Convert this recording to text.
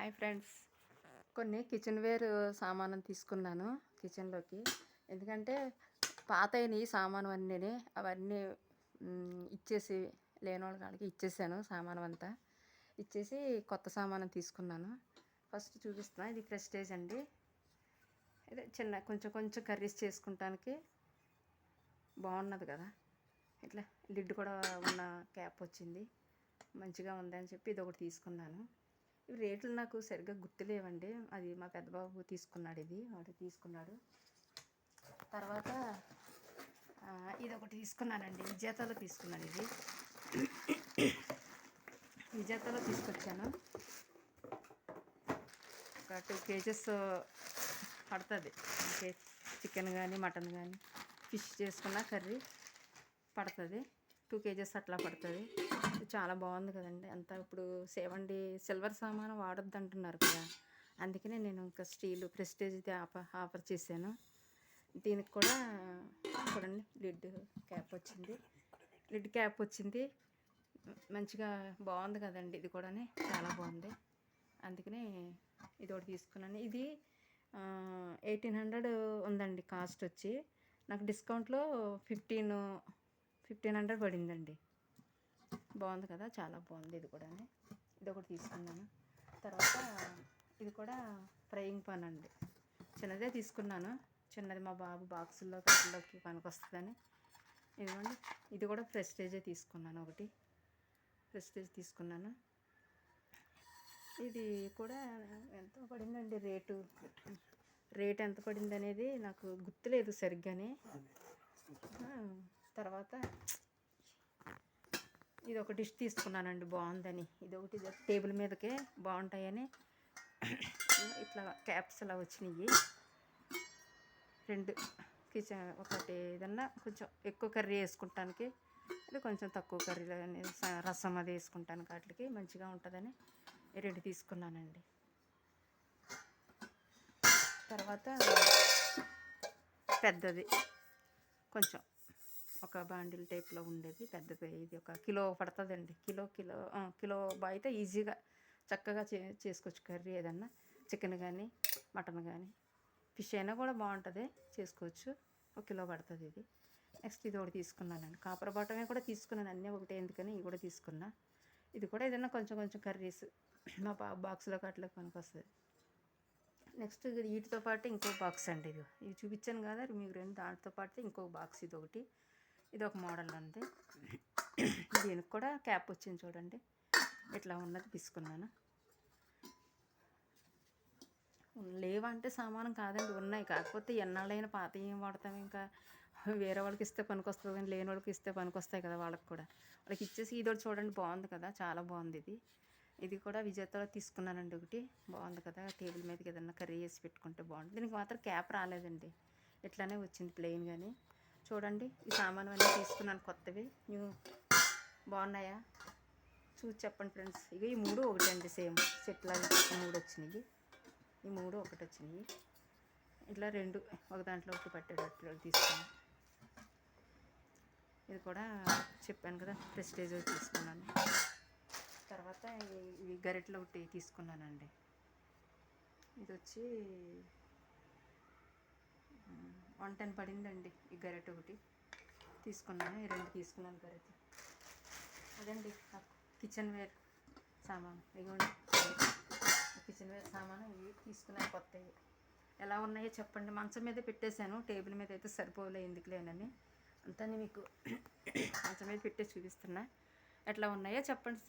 Hi friends. కొన్ని kitchenware సామాను తీసుకున్నాను కిచెన్లోకి. ఎందుకంటే పాతయినాయి సామాను అన్నీ అవన్నీ ఇచ్చేసి లేని వాళ్ళకి కాడికి ఇచ్చేసాను సామాను అంతా. ఇచ్చేసి కొత్త సామాను తీసుకున్నాను. ఫస్ట్ చూపిస్తున్నా ఇది ప్రెస్టేజ్ అండి. ఇదే చిన్న కొంచెం కొంచెం కర్రీస్ చేసుకుంటానికి బాగున్నది కదా. ఇట్లా లిడ్ కూడా ఉన్న క్యాప్ వచ్చింది. మంచిగా ఉందని చెప్పి ఇది ఒకటి తీసుకున్నాను. ఇవి రేట్లు నాకు సరిగ్గా గుర్తులేవండి. అది మా పెద్దబాబు తీసుకున్నాడు ఇది వాడు తీసుకున్నాడు. తర్వాత ఇది ఒకటి తీసుకున్నానండి. విజేతలో తీసుకున్నాను ఇది. విజేతలో తీసుకొచ్చాను. ఒక టూ కేజెస్ పడుతుంది. చికెన్ కానీ మటన్ కానీ ఫిష్ చేసుకున్న కర్రీ పడుతుంది. టూ కేజెస్ అట్లా పడుతుంది. చాలా బాగుంది కదండి. అంతా ఇప్పుడు సేవండి సిల్వర్ సామాను వాడొద్దు అంటున్నారు కదా. అందుకనే నేను ఇంకా స్టీల్ ప్రెస్టేజ్ ఆఫర్ ఆఫర్ చేశాను. దీనికి కూడా చూడండి లిడ్ క్యాప్ వచ్చింది. లిడ్ క్యాప్ వచ్చింది. మంచిగా బాగుంది కదండి ఇది కూడా చాలా బాగుంది. అందుకనే ఇది ఒకటి తీసుకున్నాను. ఇది ఎయిటీన్ హండ్రెడ్ ఉందండి కాస్ట్ వచ్చి. నాకు డిస్కౌంట్లో ఫిఫ్టీన్ ఫిఫ్టీన్ హండ్రెడ్ పడిందండి. బాగుంది కదా చాలా బాగుంది ఇది కూడా ఇది ఒకటి తీసుకున్నాను. తర్వాత ఇది కూడా ఫ్రైయింగ్ పాన్ అండి. చిన్నదే తీసుకున్నాను. చిన్నది మా బాబు బాక్సుల్లో కట్టలోకి పనికొస్తుందని. ఇదిగోండి ఇది కూడా ప్రెస్టేజే తీసుకున్నాను ఒకటి. ప్రెస్టేజ్ తీసుకున్నాను. ఇది కూడా ఎంత పడిందండి రేటు? రేట్ ఎంత పడింది అనేది నాకు గుర్తులేదు సరిగ్గానే. తర్వాత ఇది ఒక డిష్ తీసుకున్నానండి బాగుందని. ఇది ఒకటి టేబుల్ మీదకే బాగుంటాయని. ఇట్లా క్యాప్స్ అలా వచ్చినాయి రెండు కిచెన్ ఒకటి ఏదన్నా కొంచెం ఎక్కువ కర్రీ వేసుకుంటానికి ఇది కొంచెం తక్కువ కర్రీ రసం అది వేసుకుంటాను వాటికి మంచిగా ఉంటుందని రెండు తీసుకున్నానండి. తర్వాత పెద్దది కొంచెం ఒక బాండిల్ టైప్లో ఉండేది పెద్దది ఇది ఒక కిలో పడుతుందండి. కిలో కిలో కిలో అయితే ఈజీగా చక్కగా చే చేసుకోవచ్చు కర్రీ ఏదన్నా. చికెన్ కానీ మటన్ కానీ ఫిష్ అయినా కూడా బాగుంటుంది చేసుకోవచ్చు. ఒక కిలో పడుతుంది ఇది. నెక్స్ట్ ఇది ఒకటి తీసుకున్నానండి. కాపర బాటమే కూడా తీసుకున్నాను అన్నీ ఒకటే ఎందుకని ఇవి కూడా తీసుకున్నా. ఇది కూడా ఏదైనా కొంచెం కొంచెం కర్రీస్ మా బా బాక్స్లో అట్లా పనికొస్తుంది. నెక్స్ట్ వీటితో పాటు ఇంకో బాక్స్ అండి ఇది. ఇది చూపించాను కదా మీరు రెండు దాంతో పాటు ఇంకో బాక్స్ ఇది ఒకటి. ఇది ఒక మోడల్ ఉంది దీనికి కూడా క్యాప్ వచ్చింది చూడండి. ఇట్లా ఉన్నది తీసుకున్నాను. లేవంటే సామానం కాదండి ఉన్నాయి. కాకపోతే ఎన్నాళ్ళైనా పాత ఏం వాడతాం ఇంకా? వేరే వాళ్ళకి ఇస్తే పనికొస్తుంది కానీ లేని వాళ్ళకి ఇస్తే పనికొస్తాయి కదా వాళ్ళకి కూడా. వాళ్ళకి ఇచ్చేసి ఇది ఒకటి చూడండి బాగుంది కదా చాలా బాగుంది ఇది. ఇది కూడా విజేతలో తీసుకున్నానండి ఒకటి. బాగుంది కదా టేబుల్ మీదకి ఏదన్నా కర్రీ వేసి పెట్టుకుంటే బాగుంటుంది. దీనికి మాత్రం క్యాప్ రాలేదండి. ఇట్లానే వచ్చింది ప్లెయిన్ కానీ చూడండి ఈ సామాను అన్నీ తీసుకున్నాను కొత్తవి. న్యూ బాగున్నాయా? చూసి చెప్పండి ఫ్రెండ్స్. ఇక ఈ మూడు ఒకటండి సేమ్. సెట్లా మూడు వచ్చినాయి ఈ మూడు ఒకటి వచ్చినాయి ఇట్లా రెండు ఒక దాంట్లో ఒకటి పట్టేటట్లు తీసుకున్నాను. ఇది కూడా చెప్పాను కదా ప్రెస్టేజ్ తీసుకున్నాను. తర్వాత ఈ- ఇవి గరిటెలు ఒకటి తీసుకున్నానండి. ఇది వచ్చి వన్ టెన్ పడిందండి ఈ గరెట్ ఒకటి. తీసుకున్నాను ఈ రెండు తీసుకున్నాను గరిటె. అదండి కిచెన్ వేర్ సామాను. ఇదిగోండి కిచెన్ వేర్ సామాను ఇవి తీసుకున్నాను కొత్తవి. ఎలా ఉన్నాయో చెప్పండి. మంచం మీద పెట్టేశాను. టేబుల్ మీద అయితే సరిపోలే ఎందుకులేనని అంతా మీకు మంచం మీద పెట్టేసి చూపిస్తున్నా. ఎట్లా ఉన్నాయో చెప్పండి.